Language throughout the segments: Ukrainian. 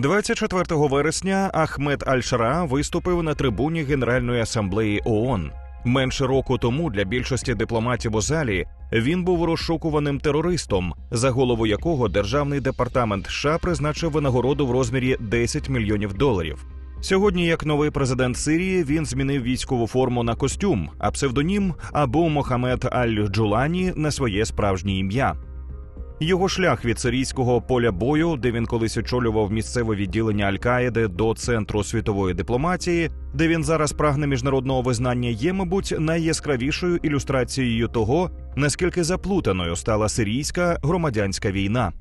24 вересня Ахмед Аль-Шара виступив на трибуні Генеральної асамблеї ООН. Менше року тому для більшості дипломатів у залі він був розшукуваним терористом, за голову якого державний департамент США призначив винагороду в розмірі 10 мільйонів доларів. Сьогодні, як новий президент Сирії, він змінив військову форму на костюм, а псевдонім Абу Мохамед Аль-Джулані на своє справжнє ім'я. Його шлях від сирійського поля бою, де він колись очолював місцеве відділення Аль-Каїди, до центру світової дипломатії, де він зараз прагне міжнародного визнання, є, мабуть, найяскравішою ілюстрацією того, наскільки заплутаною стала сирійська громадянська війна.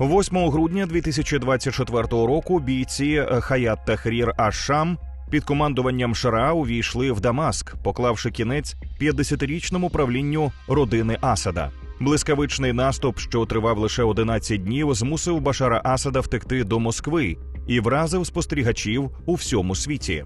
8 грудня 2024 року бійці Хаят Тахрір Аш-Шам під командуванням Шара увійшли в Дамаск, поклавши кінець 50-річному правлінню родини Асада. Блискавичний наступ, що тривав лише 11 днів, змусив Башара Асада втекти до Москви і вразив спостерігачів у всьому світі.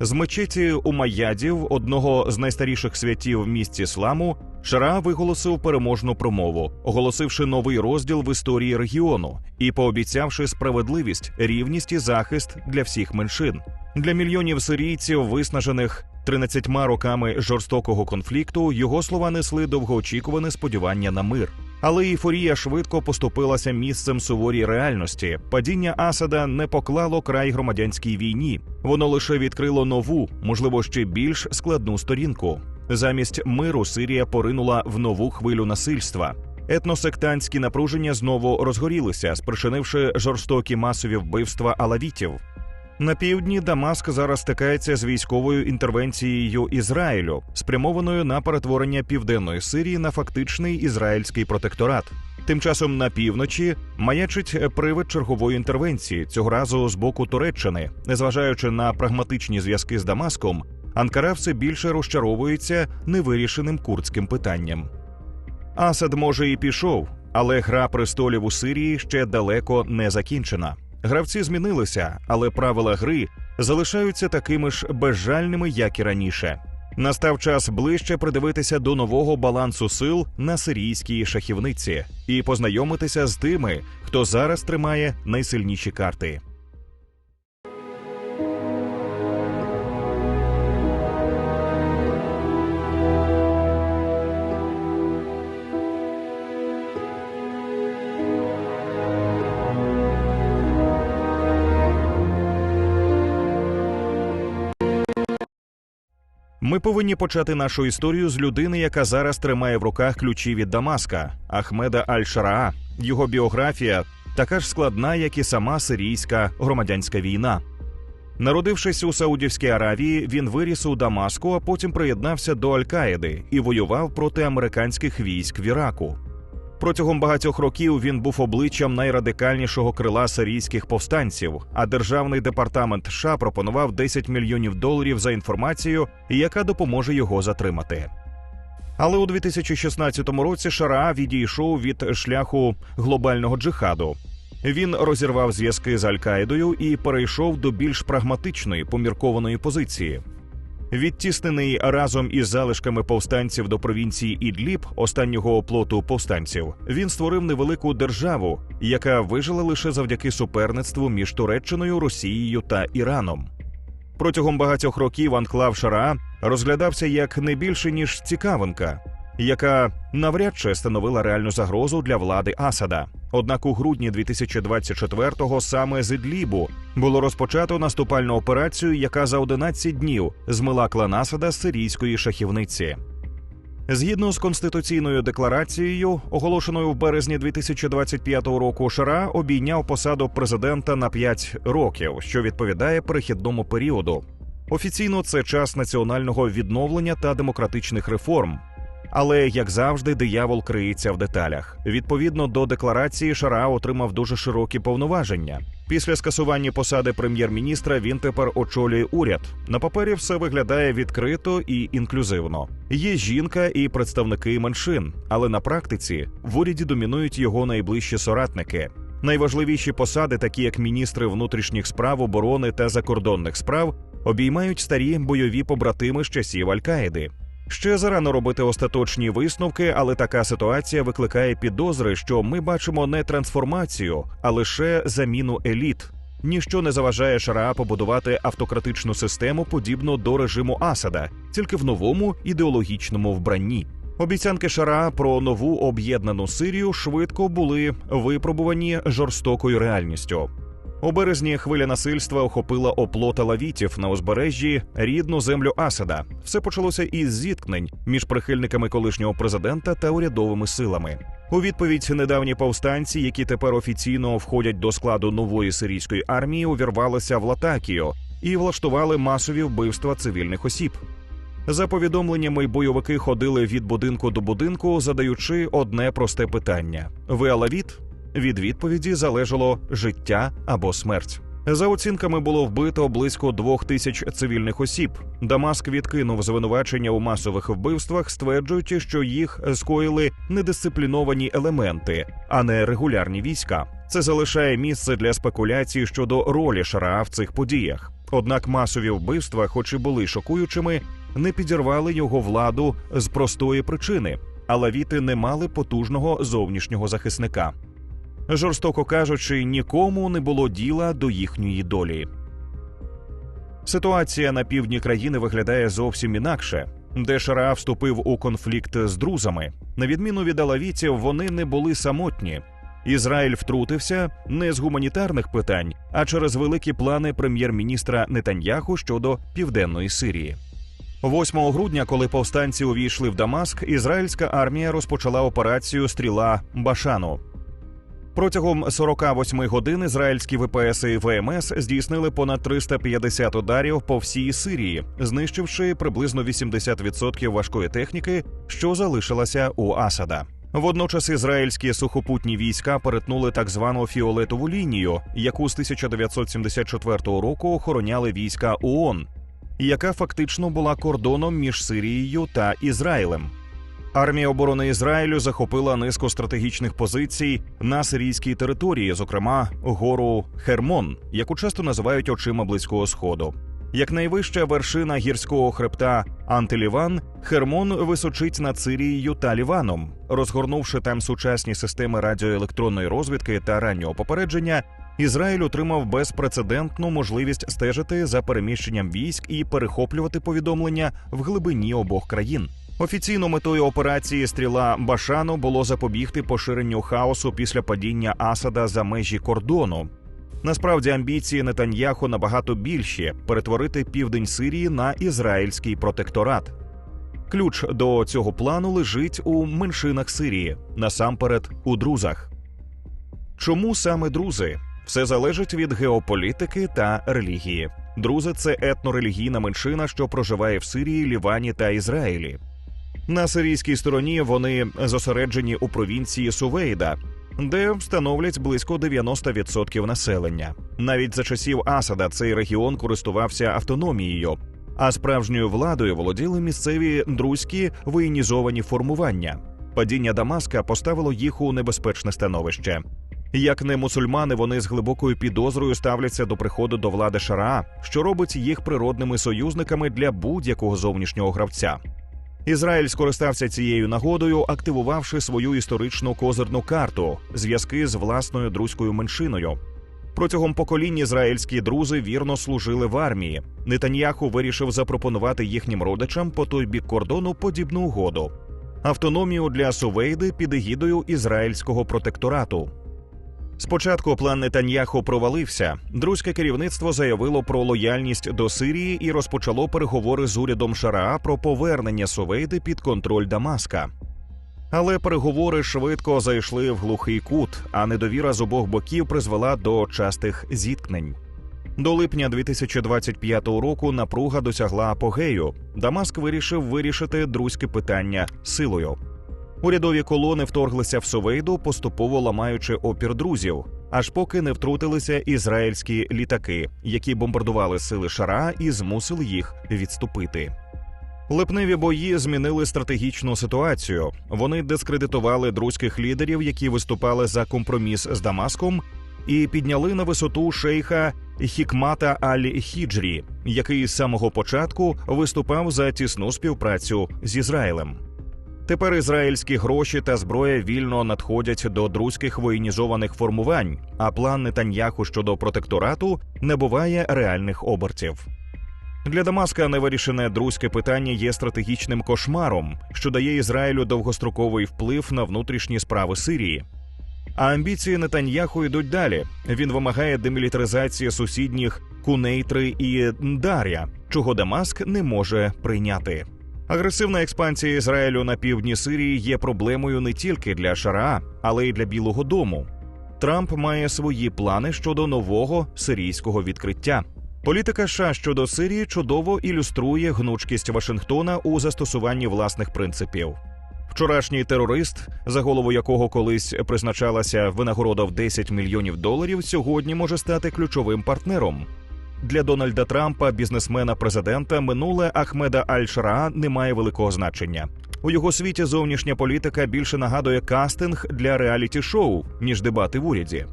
З мечеті Умайядів, одного з найстаріших святів в місті Ісламу, Шара виголосив переможну промову, оголосивши новий розділ в історії регіону і пообіцявши справедливість, рівність і захист для всіх меншин. Для мільйонів сирійців, виснажених 13 роками жорстокого конфлікту, його слова несли довгоочікуване сподівання на мир. Але ейфорія швидко поступилася місцем суворій реальності. Падіння Асада не поклало край громадянській війні. Воно лише відкрило нову, можливо, ще більш складну сторінку. Замість миру Сирія поринула в нову хвилю насильства. Етносектантські напруження знову розгорілися, спричинивши жорстокі масові вбивства алавітів. На півдні Дамаск зараз стикається з військовою інтервенцією Ізраїлю, спрямованою на перетворення південної Сирії на фактичний ізраїльський протекторат. Тим часом на півночі маячить привид чергової інтервенції цього разу з боку Туреччини, незважаючи на прагматичні зв'язки з Дамаском, Анкара все більше розчаровується невирішеним курдським питанням. Асад може і пішов, але гра престолів у Сирії ще далеко не закінчена. Гравці змінилися, але правила гри залишаються такими ж безжальними, як і раніше. Настав час ближче придивитися до нового балансу сил на сирійській шахівниці і познайомитися з тими, хто зараз тримає найсильніші карти. Ми повинні почати нашу історію з людини, яка зараз тримає в руках ключі від Дамаска Ахмеда Аль-Шараа. Його біографія така ж складна, як і сама сирійська громадянська війна. Народившись у Саудівській Аравії, він виріс у Дамаску, а потім приєднався до Аль-Каїди і воював проти американських військ в Іраку. Протягом багатьох років він був обличчям найрадикальнішого крила сирійських повстанців. А державний департамент США пропонував 10 мільйонів доларів за інформацію, яка допоможе його затримати. Але у 2016 році Шара відійшов від шляху глобального джихаду. Він розірвав зв'язки з Аль-Каїдою і перейшов до більш прагматичної поміркованої позиції. Відтіснений разом із залишками повстанців до провінції Ідліб, останнього оплоту повстанців, він створив невелику державу, яка вижила лише завдяки суперництву між Туреччиною, Росією та Іраном. Протягом багатьох років анклав Шара розглядався як не більше ніж цікавинка, яка навряд чи становила реальну загрозу для влади Асада. Однак у грудні 2024-го саме з Ідлібу було розпочато наступальну операцію, яка за 11 днів змила клан Асада з сирійської шахівниці. Згідно з конституційною декларацією, оголошеною в березні 2025 року, Шара обійняв посаду президента на 5 років, що відповідає перехідному періоду. Офіційно це час національного відновлення та демократичних реформ. Але як завжди, диявол криється в деталях. Відповідно до декларації, Шара отримав дуже широкі повноваження. Після скасування посади прем'єр-міністра він тепер очолює уряд. На папері все виглядає відкрито і інклюзивно. Є жінка і представники меншин, але на практиці в уряді домінують його найближчі соратники. Найважливіші посади, такі як міністри внутрішніх справ, оборони та закордонних справ, обіймають старі бойові побратими з часів Аль-Каїди. Ще зарано робити остаточні висновки, але така ситуація викликає підозри, що ми бачимо не трансформацію, а лише заміну еліт. ніщо не заважає Шараа побудувати автократичну систему, подібну до режиму Асада, тільки в новому ідеологічному вбранні. Обіцянки Шараа про нову об'єднану Сирію швидко були випробувані жорстокою реальністю. У березні хвиля насильства охопила оплота лавітів на узбережжі рідну землю Асада. Все почалося із зіткнень між прихильниками колишнього президента та урядовими силами. У відповідь недавні повстанці, які тепер офіційно входять до складу нової сирійської армії, увірвалися в Латакію і влаштували масові вбивства цивільних осіб. За повідомленнями, бойовики ходили від будинку до будинку, задаючи одне просте питання: ви алавіт? Від відповіді залежало життя або смерть. За оцінками було вбито близько двох тисяч цивільних осіб. Дамаск відкинув звинувачення у масових вбивствах, стверджуючи, що їх скоїли недисципліновані елементи, а не регулярні війська. Це залишає місце для спекуляцій щодо ролі Шараа в цих подіях. Однак масові вбивства, хоч і були шокуючими, не підірвали його владу з простої причини. Алавіти не мали потужного зовнішнього захисника. Жорстоко кажучи, нікому не було діла до їхньої долі. Ситуація на півдні країни виглядає зовсім інакше, де Шараа вступив у конфлікт з друзами. На відміну від алавітів, вони не були самотні. Ізраїль втрутився не з гуманітарних питань, а через великі плани прем'єр-міністра Нетаньяху щодо південної Сирії. 8 грудня, коли повстанці увійшли в Дамаск, ізраїльська армія розпочала операцію Стріла Башану. Протягом 48 годин ізраїльські ВПС і ВМС здійснили понад 350 ударів по всій Сирії, знищивши приблизно 80% важкої техніки, що залишилася у Асада. Водночас ізраїльські сухопутні війська перетнули так звану фіолетову лінію, яку з 1974 року охороняли війська ООН, яка фактично була кордоном між Сирією та Ізраїлем. Армія оборони Ізраїлю захопила низку стратегічних позицій на сирійській території, зокрема гору Хермон, яку часто називають очима близького сходу. Як найвища вершина гірського хребта Антиліван, Хермон височить над Сирією та Ліваном, розгорнувши там сучасні системи радіоелектронної розвідки та раннього попередження. Ізраїль отримав безпрецедентну можливість стежити за переміщенням військ і перехоплювати повідомлення в глибині обох країн. Офіційно метою операції Стріла Башану було запобігти поширенню хаосу після падіння Асада за межі кордону. Насправді амбіції Нетаньяху набагато більші перетворити південь Сирії на ізраїльський протекторат. Ключ до цього плану лежить у меншинах Сирії, насамперед у друзах. Чому саме друзи? Все залежить від геополітики та релігії. Друзи це етнорелігійна меншина, що проживає в Сирії, Лівані та Ізраїлі. На сирійській стороні вони зосереджені у провінції Сувейда, де становлять близько 90% населення. Навіть за часів Асада цей регіон користувався автономією, а справжньою владою володіли місцеві друзькі воєнізовані формування. Падіння Дамаска поставило їх у небезпечне становище. Як не мусульмани, вони з глибокою підозрою ставляться до приходу до влади Шараа, що робить їх природними союзниками для будь-якого зовнішнього гравця. Ізраїль скористався цією нагодою, активувавши свою історичну козирну карту зв'язки з власною друзькою меншиною. Протягом поколінь ізраїльські друзи вірно служили в армії. Нетаньяху вирішив запропонувати їхнім родичам по той бік кордону подібну угоду автономію для Сувейди під егідою ізраїльського протекторату. Спочатку план Нетаньяху провалився. Друзьке керівництво заявило про лояльність до Сирії і розпочало переговори з урядом Шараа про повернення Сувейди під контроль Дамаска. Але переговори швидко зайшли в глухий кут, а недовіра з обох боків призвела до частих зіткнень. До липня 2025 року напруга досягла апогею. Дамаск вирішив вирішити друзьке питання силою. Урядові колони вторглися в Сувейду, поступово ламаючи опір друзів, аж поки не втрутилися ізраїльські літаки, які бомбардували сили Шара і змусили їх відступити. Липневі бої змінили стратегічну ситуацію. Вони дискредитували друзьких лідерів, які виступали за компроміс з Дамаском, і підняли на висоту шейха Хікмата Аль-Хіджрі, який з самого початку виступав за тісну співпрацю з Ізраїлем. Тепер ізраїльські гроші та зброя вільно надходять до друзьких воєнізованих формувань, а план Нетаньяху щодо протекторату не буває реальних обертів. Для Дамаска невирішене друзьке питання є стратегічним кошмаром, що дає Ізраїлю довгостроковий вплив на внутрішні справи Сирії. А амбіції Нетаньяху йдуть далі. Він вимагає демілітаризації сусідніх Кунейтри і Дар'я, чого Дамаск не може прийняти. Агресивна експансія Ізраїлю на півдні Сирії є проблемою не тільки для Шараа, але й для Білого Дому. Трамп має свої плани щодо нового сирійського відкриття. Політика США щодо Сирії чудово ілюструє гнучкість Вашингтона у застосуванні власних принципів. Вчорашній терорист, за голову якого колись призначалася винагорода в 10 мільйонів доларів, сьогодні може стати ключовим партнером. Для Дональда Трампа, бізнесмена президента, минуле Ахмеда Аль-Шараа не має великого значення. У його світі зовнішня політика більше нагадує кастинг для реаліті-шоу, ніж дебати в уряді.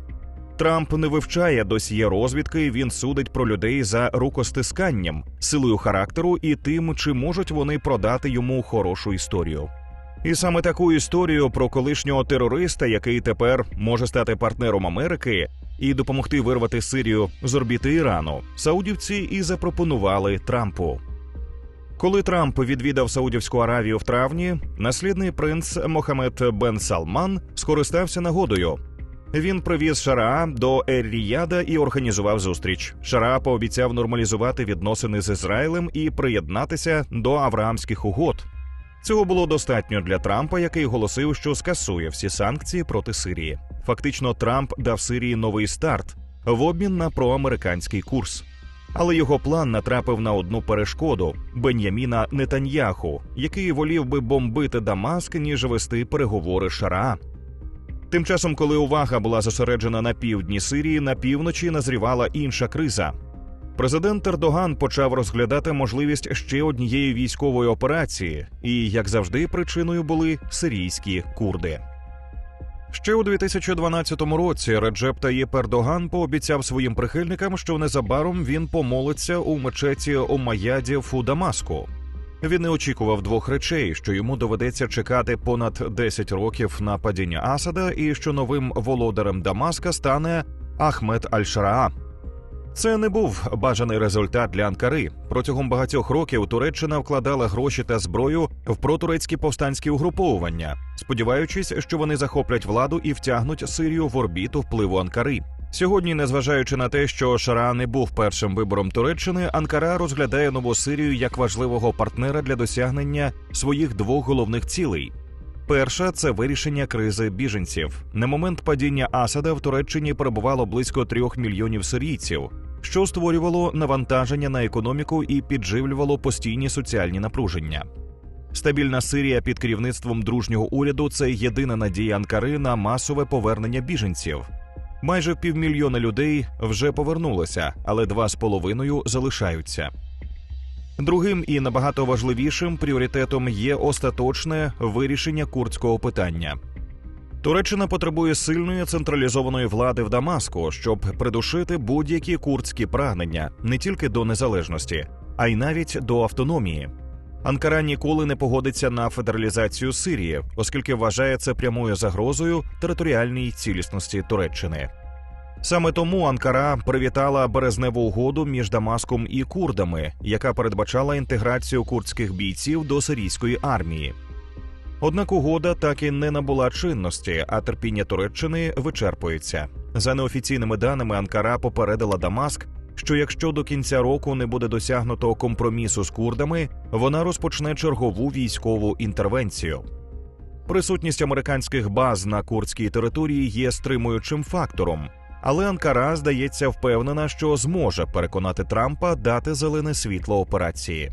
Трамп не вивчає досьє розвідки. Він судить про людей за рукостисканням, силою характеру і тим, чи можуть вони продати йому хорошу історію. І саме таку історію про колишнього терориста, який тепер може стати партнером Америки і допомогти вирвати Сирію з орбіти Ірану, саудівці і запропонували Трампу. Коли Трамп відвідав Саудівську Аравію в травні, наслідний принц Мохамед Бен Салман скористався нагодою. Він привіз Шараа до Ер-Ріяда і організував зустріч. Шараа пообіцяв нормалізувати відносини з Ізраїлем і приєднатися до Авраамських угод. Цього було достатньо для Трампа, який голосив, що скасує всі санкції проти Сирії. Фактично, Трамп дав Сирії новий старт в обмін на проамериканський курс. Але його план натрапив на одну перешкоду Бен'яміна Нетаньяху, який волів би бомбити Дамаск, ніж вести переговори Шараа. Тим часом, коли увага була зосереджена на півдні Сирії, на півночі назрівала інша криза. Президент Ердоган почав розглядати можливість ще однієї військової операції, і, як завжди, причиною були сирійські курди. Ще у 2012 році Реджеп Таїп Ердоган пообіцяв своїм прихильникам, що незабаром він помолиться у мечеті Омаядів у Дамаску. Він не очікував двох речей: що йому доведеться чекати понад 10 років на падіння Асада, і що новим володарем Дамаска стане Ахмед Аль-Шараа. Це не був бажаний результат для Анкари. Протягом багатьох років Туреччина вкладала гроші та зброю в протурецькі повстанські угруповування, сподіваючись, що вони захоплять владу і втягнуть Сирію в орбіту впливу Анкари. Сьогодні, незважаючи на те, що Шара не був першим вибором Туреччини, Анкара розглядає нову Сирію як важливого партнера для досягнення своїх двох головних цілей. Перша це вирішення кризи біженців. На момент падіння Асада в Туреччині перебувало близько трьох мільйонів сирійців, що створювало навантаження на економіку і підживлювало постійні соціальні напруження. Стабільна Сирія під керівництвом дружнього уряду це єдина надія Анкари на масове повернення біженців. Майже півмільйона людей вже повернулося, але два з половиною залишаються. Другим і набагато важливішим пріоритетом є остаточне вирішення курдського питання. Туреччина потребує сильної централізованої влади в Дамаску, щоб придушити будь-які курдські прагнення не тільки до незалежності, а й навіть до автономії. Анкара ніколи не погодиться на федералізацію Сирії, оскільки вважає це прямою загрозою територіальній цілісності Туреччини. Саме тому Анкара привітала березневу угоду між Дамаском і курдами, яка передбачала інтеграцію курдських бійців до сирійської армії. Однак угода так і не набула чинності, а терпіння Туреччини вичерпується. За неофіційними даними, Анкара попередила Дамаск, що якщо до кінця року не буде досягнуто компромісу з курдами, вона розпочне чергову військову інтервенцію. Присутність американських баз на курдській території є стримуючим фактором, але Анкара здається впевнена, що зможе переконати Трампа дати зелене світло операції.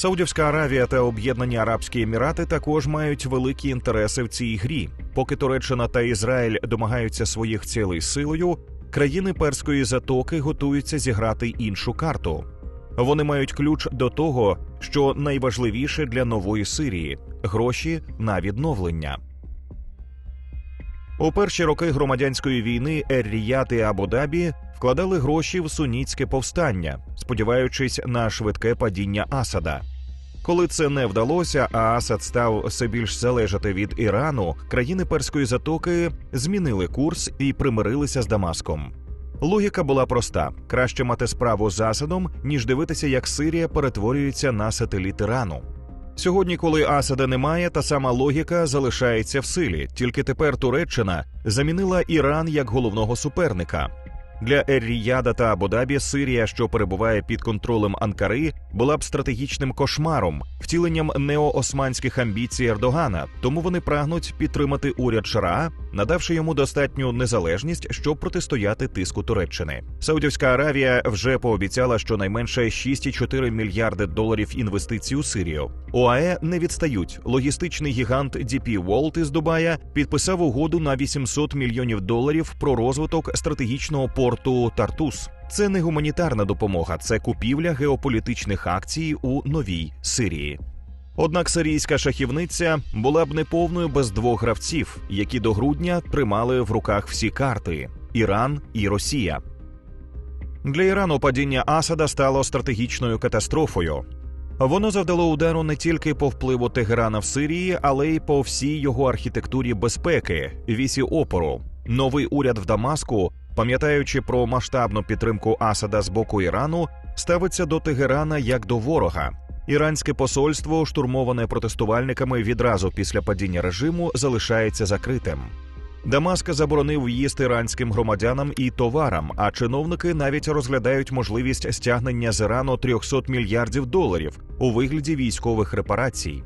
Саудівська Аравія та Об'єднані Арабські Емірати також мають великі інтереси в цій грі. Поки Туреччина та Ізраїль домагаються своїх цілей силою, країни перської затоки готуються зіграти іншу карту. Вони мають ключ до того, що найважливіше для нової Сирії гроші на відновлення. У перші роки громадянської війни Ер-Ріят і Абу-Дабі вкладали гроші в сунітське повстання, сподіваючись на швидке падіння Асада. Коли це не вдалося, а Асад став все більш залежати від Ірану, країни Перської затоки змінили курс і примирилися з Дамаском. Логіка була проста: краще мати справу з Асадом, ніж дивитися, як Сирія перетворюється на сателіт Ірану. Сьогодні, коли Асада немає, та сама логіка залишається в силі. Тільки тепер Туреччина замінила Іран як головного суперника. Для Ер-Ріяда та Абу-Дабі Сирія, що перебуває під контролем Анкари, була б стратегічним кошмаром, втіленням неоосманських амбіцій Ердогана. Тому вони прагнуть підтримати уряд Шара, надавши йому достатню незалежність, щоб протистояти тиску Туреччини. Саудівська Аравія вже пообіцяла щонайменше 6,4 мільярди доларів інвестицій у Сирію. ОАЕ не відстають. Логістичний гігант DP World із Дубая підписав угоду на 800 мільйонів доларів про розвиток стратегічного порту Тартус. Це не гуманітарна допомога, це купівля геополітичних акцій у новій Сирії. Однак сирійська шахівниця була б неповною без двох гравців, які до грудня тримали в руках всі карти Іран і Росія. Для Ірану падіння Асада стало стратегічною катастрофою. Воно завдало удару не тільки по впливу Тегерана в Сирії, але й по всій його архітектурі безпеки, вісі опору. Новий уряд в Дамаску, пам'ятаючи про масштабну підтримку Асада з боку Ірану, ставиться до Тегерана як до ворога. Іранське посольство, штурмоване протестувальниками відразу після падіння режиму, залишається закритим. Дамаск заборонив в'їзд іранським громадянам і товарам, а чиновники навіть розглядають можливість стягнення з Ірану 300 мільярдів доларів у вигляді військових репарацій.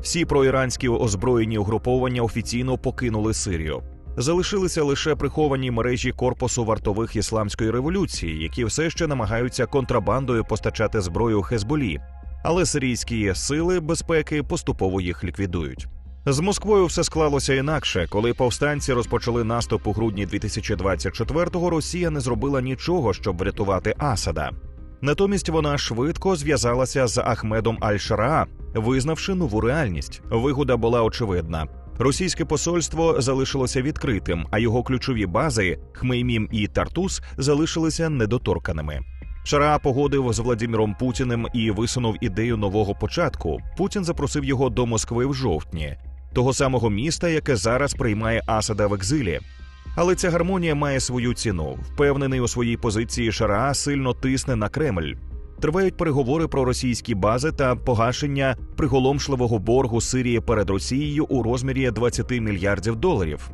Всі проіранські озброєні угруповання офіційно покинули Сирію. Залишилися лише приховані мережі корпусу вартових ісламської революції, які все ще намагаються контрабандою постачати зброю Хезболі, але сирійські сили безпеки поступово їх ліквідують. З Москвою все склалося інакше. Коли повстанці розпочали наступ у грудні 2024-го, Росія не зробила нічого, щоб врятувати Асада. Натомість вона швидко зв'язалася з Ахмедом Аль-Шара, визнавши нову реальність. Вигода була очевидна. Російське посольство залишилося відкритим, а його ключові бази Хмеймім і Тартус залишилися недоторканими. Шара погодив з Владимиром Путіним і висунув ідею нового початку. Путін запросив його до Москви в жовтні, того самого міста, яке зараз приймає Асада в екзилі. Але ця гармонія має свою ціну. Впевнений у своїй позиції Шара сильно тисне на Кремль. Тривають переговори про російські бази та погашення приголомшливого боргу Сирії перед Росією у розмірі 20 мільярдів доларів.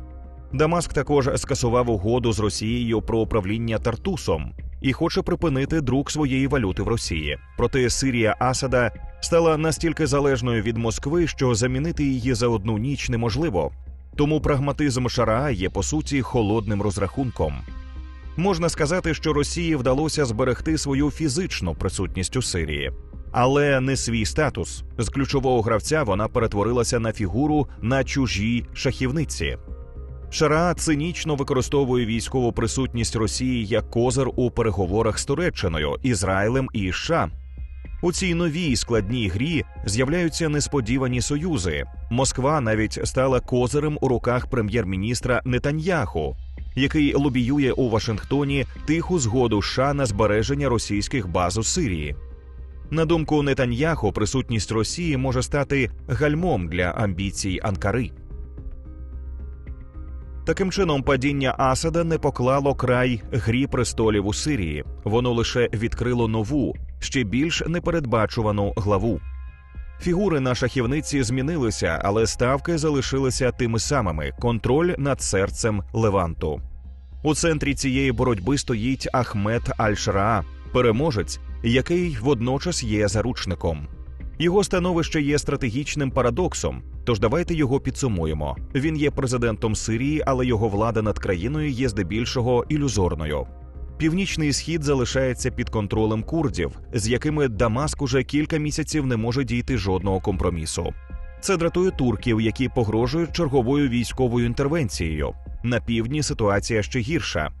Дамаск також скасував угоду з Росією про управління Тартусом і хоче припинити друк своєї валюти в Росії. Проте Сирія Асада стала настільки залежною від Москви, що замінити її за одну ніч неможливо. Тому прагматизм Шара є по суті холодним розрахунком. Можна сказати, що Росії вдалося зберегти свою фізичну присутність у Сирії, але не свій статус. З ключового гравця вона перетворилася на фігуру на чужій шахівниці. Шара цинічно використовує військову присутність Росії як козир у переговорах з Туреччиною, Ізраїлем і США. У цій новій складній грі з'являються несподівані союзи. Москва навіть стала козирем у руках прем'єр-міністра Нетаньяху, який лобіює у Вашингтоні тиху згоду США на збереження російських баз у Сирії. На думку Нетаньяху, присутність Росії може стати гальмом для амбіцій Анкари. Таким чином, падіння Асада не поклало край грі престолів у Сирії, воно лише відкрило нову, ще більш непередбачувану главу. Фігури на шахівниці змінилися, але ставки залишилися тими самими: контроль над серцем Леванту. У центрі цієї боротьби стоїть Ахмед Аль-Шараа, переможець, який водночас є заручником. Його становище є стратегічним парадоксом. Тож давайте його підсумуємо. Він є президентом Сирії, але його влада над країною є здебільшого ілюзорною. Північний схід залишається під контролем курдів, з якими Дамаск уже кілька місяців не може дійти жодного компромісу. Це дратує турків, які погрожують черговою військовою інтервенцією. На півдні ситуація ще гірша.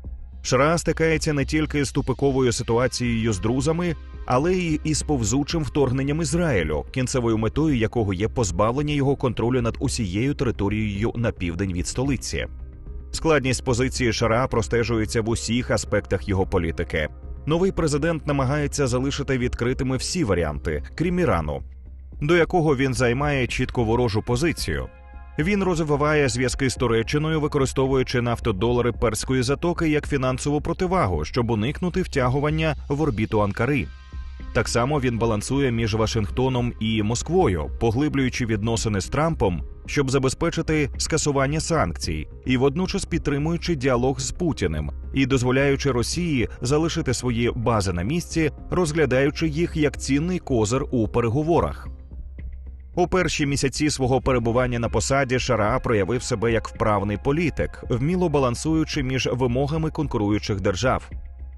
Шара стикається не тільки з тупиковою ситуацією з друзами, але й із повзучим вторгненням Ізраїлю, кінцевою метою якого є позбавлення його контролю над усією територією на південь від столиці. Складність позиції Шара простежується в усіх аспектах його політики. Новий президент намагається залишити відкритими всі варіанти, крім Ірану. до якого він займає чітко ворожу позицію. Він розвиває зв'язки з Туреччиною, використовуючи нафтодолари перської затоки як фінансову противагу, щоб уникнути втягування в орбіту Анкари. Так само він балансує між Вашингтоном і Москвою, поглиблюючи відносини з Трампом, щоб забезпечити скасування санкцій, і водночас підтримуючи діалог з Путіним і дозволяючи Росії залишити свої бази на місці, розглядаючи їх як цінний козир у переговорах. У перші місяці свого перебування на посаді Шара проявив себе як вправний політик, вміло балансуючи між вимогами конкуруючих держав.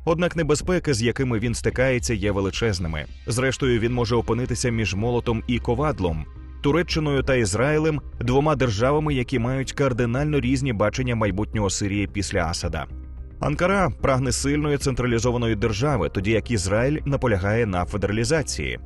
Однак небезпеки, з якими він стикається, є величезними. Зрештою, він може опинитися між молотом і ковадлом, Туреччиною та Ізраїлем, двома державами, які мають кардинально різні бачення майбутнього Сирії після Асада. Анкара прагне сильної централізованої держави, тоді як Ізраїль наполягає на федералізації.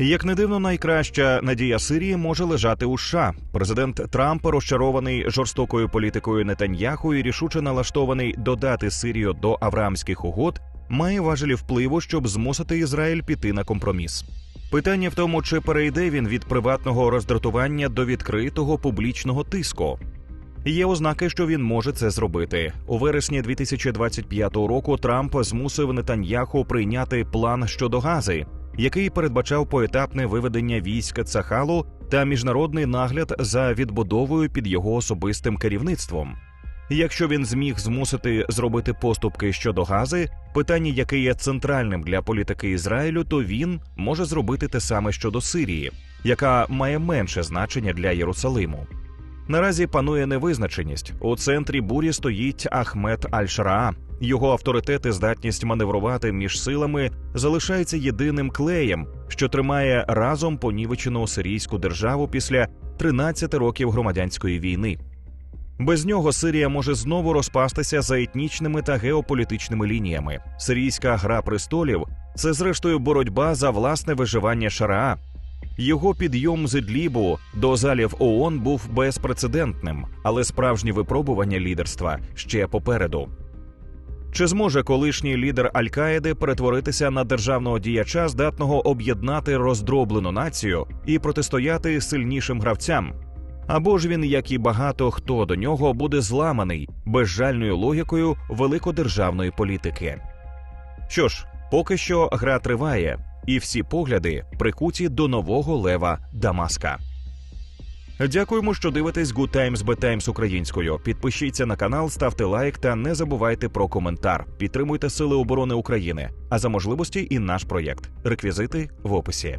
Як не дивно, найкраща надія Сирії може лежати у США. Президент Трамп розчарований жорстокою політикою Нетаньяху і рішуче налаштований додати Сирію до Авраамських угод, має важелі впливу, щоб змусити Ізраїль піти на компроміс. Питання в тому, чи перейде він від приватного роздратування до відкритого публічного тиску. Є ознаки, що він може це зробити у вересні 2025 року. Трамп змусив Нетаньяху прийняти план щодо гази, який передбачав поетапне виведення військ Цахалу та міжнародний нагляд за відбудовою під його особистим керівництвом. Якщо він зміг змусити зробити поступки щодо гази, питання, яке є центральним для політики Ізраїлю, то він може зробити те саме щодо Сирії, яка має менше значення для Єрусалиму. Наразі панує невизначеність. У центрі бурі стоїть Ахмед Аль-Шараа. Його авторитет і здатність маневрувати між силами залишається єдиним клеєм, що тримає разом понівечену сирійську державу після 13 років громадянської війни. Без нього Сирія може знову розпастися за етнічними та геополітичними лініями. Сирійська гра престолів це зрештою боротьба за власне виживання Шараа. Його підйом з Ідлібу до залів ООН був безпрецедентним, але справжні випробування лідерства ще попереду. Чи зможе колишній лідер Аль-Каїди перетворитися на державного діяча, здатного об'єднати роздроблену націю і протистояти сильнішим гравцям? Або ж він, як і багато хто до нього, буде зламаний безжальною логікою великодержавної політики. Що ж, поки що гра триває, і всі погляди прикуті до нового лева Дамаска. Дякуємо, що дивитесь Good Times Bad Times українською. Підпишіться на канал, ставте лайк та не забувайте про коментар. Підтримуйте Сили оборони України, а за можливості і наш проєкт. Реквізити в описі.